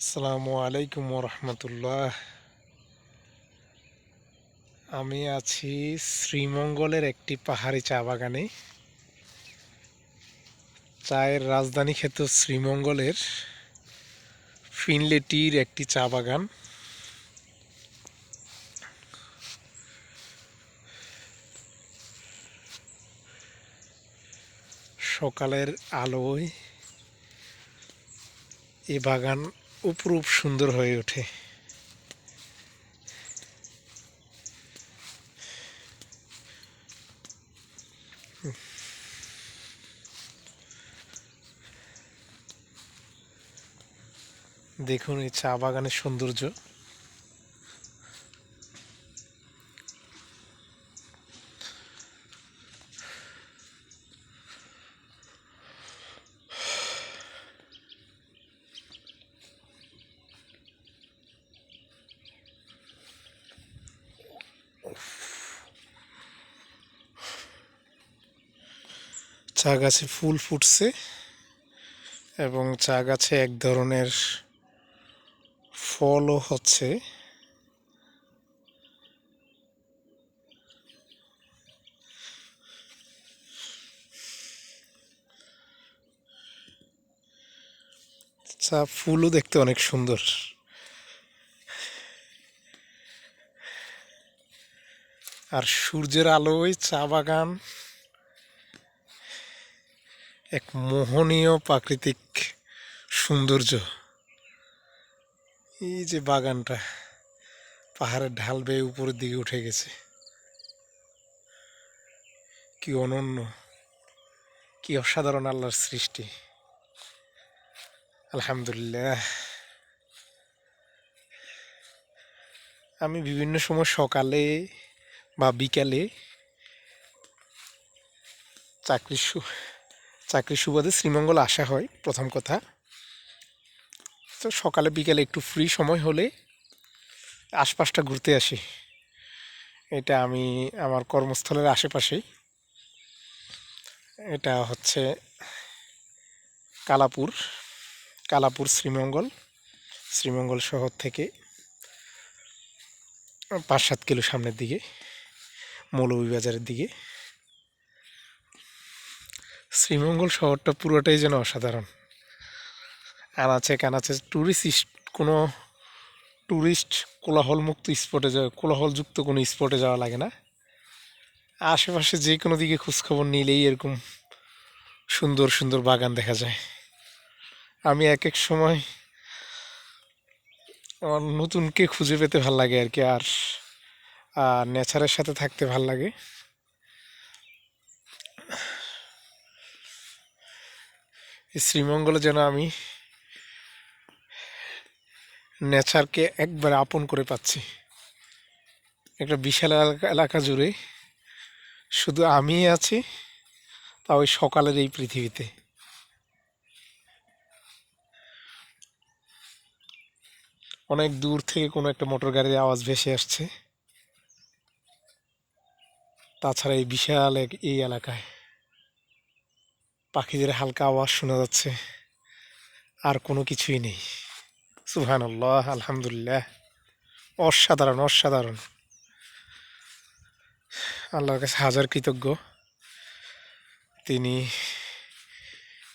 আসসালামু আলাইকুম রহমতুল্লাহ আমি আছি শ্রীমঙ্গলের একটি পাহাড়ি চা বাগানে। চায়ের রাজধানী ক্ষেত্র শ্রীমঙ্গলের ফিনলেটির একটি চা বাগান। সকালের আলোয় এ বাগান অপরূপ সুন্দর হয়ে ওঠে। দেখুন এই চা বাগানের সৌন্দর্য। চা গাছে ফুল ফুটছে এবং চা গাছে এক ধরনের ফলও হচ্ছে। চা ফুলও দেখতে অনেক সুন্দর। আর সূর্যের আলোয় চা বাগান এক মোহনীয় প্রাকৃতিক সৌন্দর্য। এই যে বাগানটা, পাহাড়ের ঢাল বেয়ে উপরের দিকে উঠে গেছে। কি অনন্য, কি অসাধারণ আল্লাহর সৃষ্টি। আলহামদুলিল্লাহ। আমি বিভিন্ন সময় সকালে বা বিকালে চাকরির চাকরির সুবাদে শ্রীমঙ্গল আসা হয়, প্রথম কথা। তো সকালে, বিকালে একটু ফ্রি সময় হলে আশপাশটা ঘুরতে আসি। এটা আমি আমার কর্মস্থলের আশেপাশেই। এটা হচ্ছে কালাপুর। কালাপুর, শ্রীমঙ্গল। শ্রীমঙ্গল শহর থেকে পাঁচ সাত কিলো সামনের দিকে, মৌলভীবাজারের দিকে। শ্রীমঙ্গল শহরটা পুরোটাই যেন অসাধারণ। আনাচে কানাচে ট্যুরিস্ট কোনো ট্যুরিস্ট কোলাহলমুক্ত স্পটে যাওয়া কোলাহলযুক্ত কোনো স্পটে যাওয়া লাগে না। আশেপাশে যে কোনো দিকে খোঁজখবর নিলেই এরকম সুন্দর সুন্দর বাগান দেখা যায়। আমি এক এক সময় আমার নতুনকে খুঁজে পেতে ভালো লাগে আর কি, আর নেচারের সাথে থাকতে ভালো লাগে। শ্রীমঙ্গলে যেন আমি নেচারকে একবার আপন করে পাচ্ছি। একটা বিশাল এলাকা জুড়ে শুধু আমিই আছি, তা ওই সকালের এই পৃথিবীতে। অনেক দূর থেকে কোনো একটা মোটর গাড়ির আওয়াজ ভেসে আসছে। তাছাড়া এই বিশাল এক এই এলাকায়। পাখিদের হালকা আওয়াজ শোনা যাচ্ছে। আর কোনো কিছুই নেই। সুহান আল্লাহ আলহামদুলিল্লাহ। অসাধারণ অসাধারণ। আল্লাহর কাছে হাজার কৃতজ্ঞ। তিনি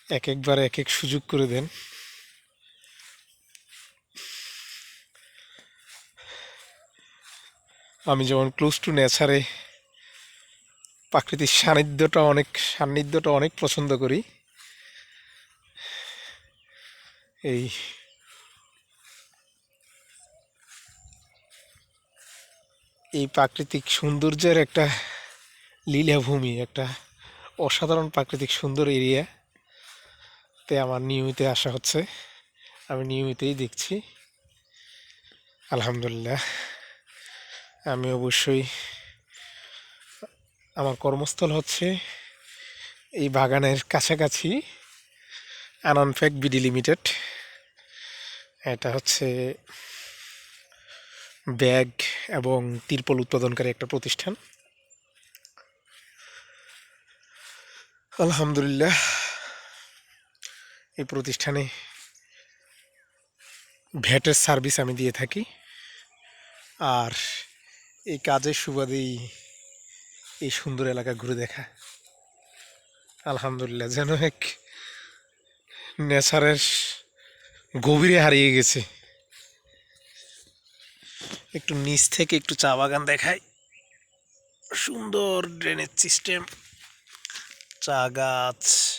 এক একবার এক এক সুযোগ করে দেন। আমি যেমন ক্লোজ টু নেচারে প্রাকৃতিক সান্নিধ্যটা অনেক সান্নিধ্যটা অনেক পছন্দ করি। এই এই প্রাকৃতিক সৌন্দর্যের একটা লীলাভূমি, একটা অসাধারণ প্রাকৃতিক সুন্দর এরিয়া তে আমার নিয়মিত আসা হচ্ছে। আমি নিয়মিতই দেখছি। আলহামদুলিল্লাহ। আমি অবশ্যই আমার কর্মস্থল হচ্ছে এই বাগানের কাছাকাছি আননফ্যাক বিডি লিমিটেড। এটা হচ্ছে ব্যাগ এবং তিরপল উৎপাদনকারী একটা প্রতিষ্ঠান। আলহামদুলিল্লাহ, এই প্রতিষ্ঠানে ভ্যাটের সার্ভিস আমি দিয়ে থাকি। আর এই কাজের সুবাদেই এই সুন্দর এলাকা ঘুরে দেখা। আলহামদুলিল্লাহ, যেন এক নেচারের গভীরে হারিয়ে গেছে। একটু নিচ থেকে একটু চা বাগান দেখায় সুন্দর ড্রেনেজ সিস্টেম চা গাছ।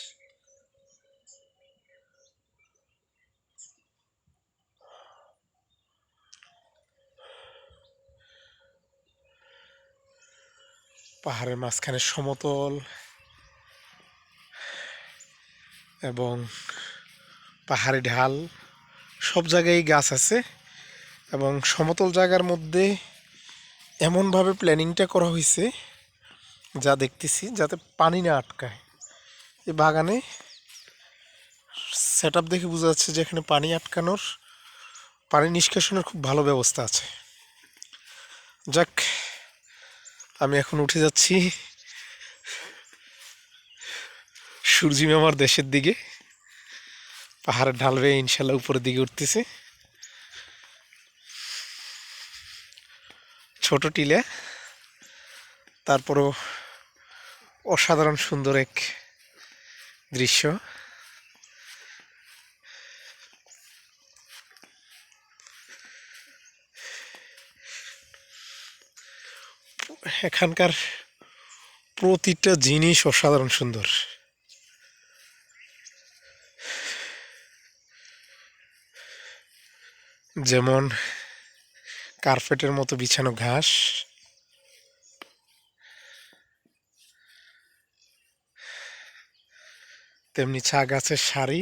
পাহাড়ের মাঝখানে সমতল এবং পাহাড়ি ঢাল। সব জায়গায় গাছ আছে এবং সমতল জায়গার মধ্যে এমনভাবে প্ল্যানিংটা করা হয়েছে যা দেখতেছি যাতে পানি না আটকায়। এই বাগানে সেট দেখে বোঝা যাচ্ছে যে এখানে পানি আটকানোর, পানি নিষ্কাশনের খুব ভালো ব্যবস্থা আছে। যাক আমি এখন উঠে যাচ্ছি সূর্যি মামার দেশের দিকে। পাহাড়ের ঢাল বেয়ে ইনশাল্লাহ উপরের দিকে উঠতেছে। ছোট টিলা, তারপরও অসাধারণ সুন্দর এক দৃশ্য। এখানকার প্রতিটা জিনিস অসাধারণ সুন্দর। যেমন কার্পেটের মতো বিছানো ঘাস। তেমনি চা গাছের সারি।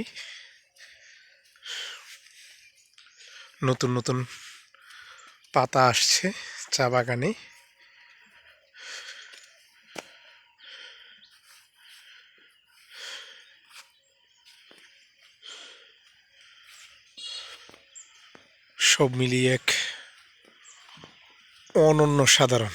নতুন নতুন পাতা আসছে চা বাগানে। সব মিলিয়ে এক অনন্য সাধারণ।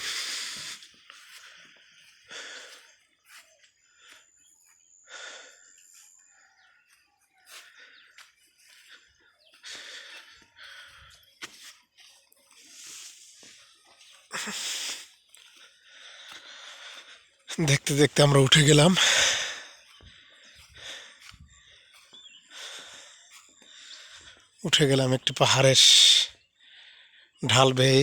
দেখতে দেখতে আমরা উঠে গেলাম। উঠে গেলাম একটি পাহাড়ের ঢাল বেয়ে।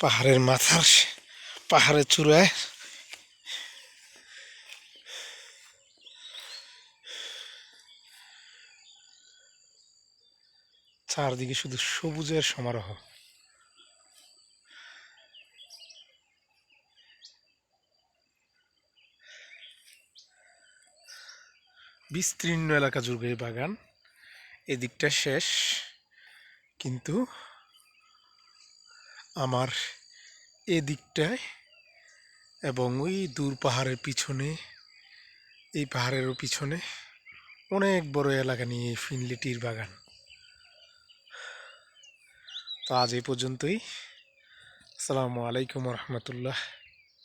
পাহাড়ের মাথার পাহাড়ের চূড়ায়। চারদিকে শুধু সবুজের সমারোহ। বিস্তীর্ণ এলাকা জুড়ে বাগান। এদিকটা শেষ। কিন্তু আমার এদিকটায় এবং ওই দূর পাহাড়ের পিছনে, এই পাহাড়েরও পিছনে অনেক বড় এলাকা নিয়ে ফিনলিটির বাগান। তো আজ এই পর্যন্তই। আসসালামু আলাইকুম রহমতুল্লাহ।